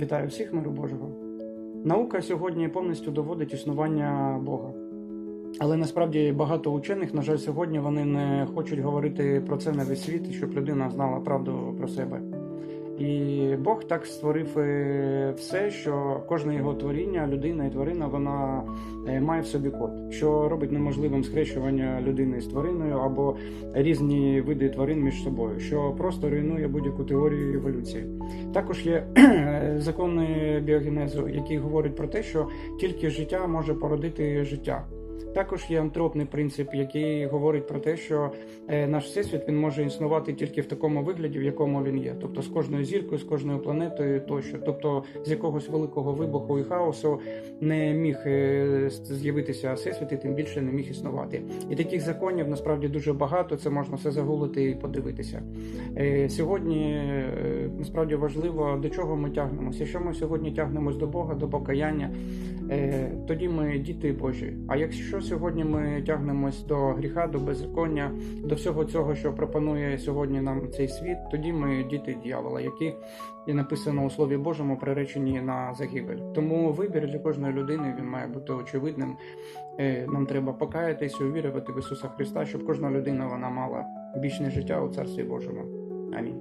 Вітаю всіх, миру Божого. Наука сьогодні повністю доводить існування Бога. Але насправді багато учених, на жаль, сьогодні вони не хочуть говорити про це на весь світ, щоб людина знала правду про себе. І Бог так створив е, все, що кожне його творіння, людина і тварина, вона е, має в собі код, що робить неможливим скрещування людини з твариною або різні види тварин між собою, що просто руйнує будь-яку теорію еволюції. Також є закони біогенезу, які говорять про те, що тільки життя може породити життя. Також є антропний принцип, який говорить про те, що е, наш всесвіт він може існувати тільки в такому вигляді, в якому він є, тобто з кожною зіркою, з кожною планетою тощо. Тобто з якогось великого вибуху і хаосу не міг е, з'явитися всесвіт, і тим більше не міг існувати. І таких законів насправді дуже багато. Це можна все загуглити і подивитися. Е, Сьогодні насправді важливо до чого ми тягнемося. Якщо ми сьогодні тягнемось до Бога, до покаяння, тоді ми діти Божі. А якщо сьогодні ми тягнемось до гріха, до беззаконня, до всього цього, що пропонує сьогодні нам цей світ, тоді ми діти дьявола, які є написано у Слові Божому, приречені на загибель. Тому вибір для кожної людини він має бути очевидним. Е, Нам треба покаятися, увірувати в Ісуса Христа, щоб кожна людина вона мала вічне життя у Царстві Божому. Амінь.